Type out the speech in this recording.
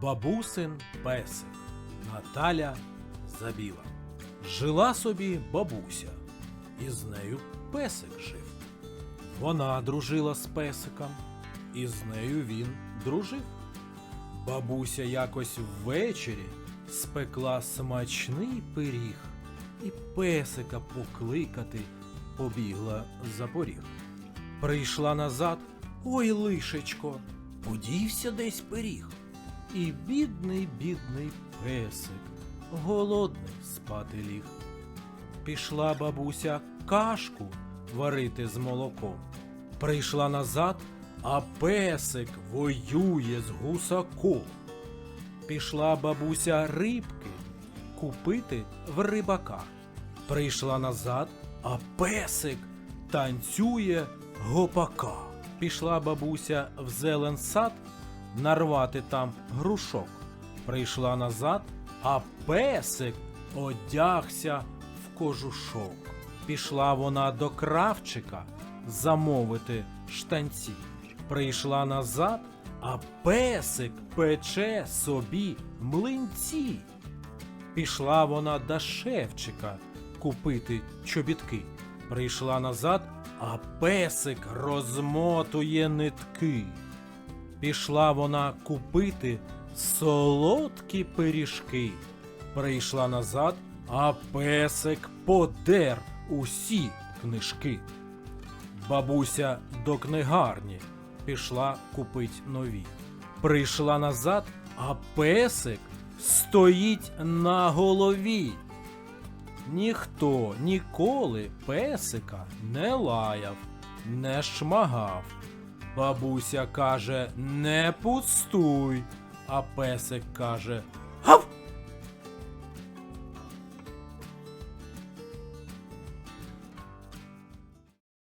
Бабусин песик Наталя Забіла. Жила собі бабуся, і з нею песик жив. Вона дружила з песиком, і з нею він дружив. Бабуся якось ввечері спекла смачний пиріг, і песика покликати побігла за поріг. Прийшла назад, ой, лишечко, подівся десь пиріг. І бідний, бідний песик, голодний спати ліг. Пішла бабуся кашку варити з молоком. Прийшла назад, а песик воює з гусаком. Пішла бабуся рибки купити в рибака. Прийшла назад, а песик танцює гопака. Пішла бабуся в зелен сад нарвати там грушок. Прийшла назад, а песик одягся в кожушок. Пішла вона до кравчика замовити штанці. Прийшла назад, а песик пече собі млинці. Пішла вона до шевчика купити чобітки. Прийшла назад, а песик розмотує нитки. Пішла вона купити солодкі пиріжки. Прийшла назад, а песик подер усі книжки. Бабуся до книгарні пішла купить нові. Прийшла назад, а песик стоїть на голові. Ніхто ніколи песика не лаяв, не шмагав. Бабуся каже, не пустуй, а песик каже!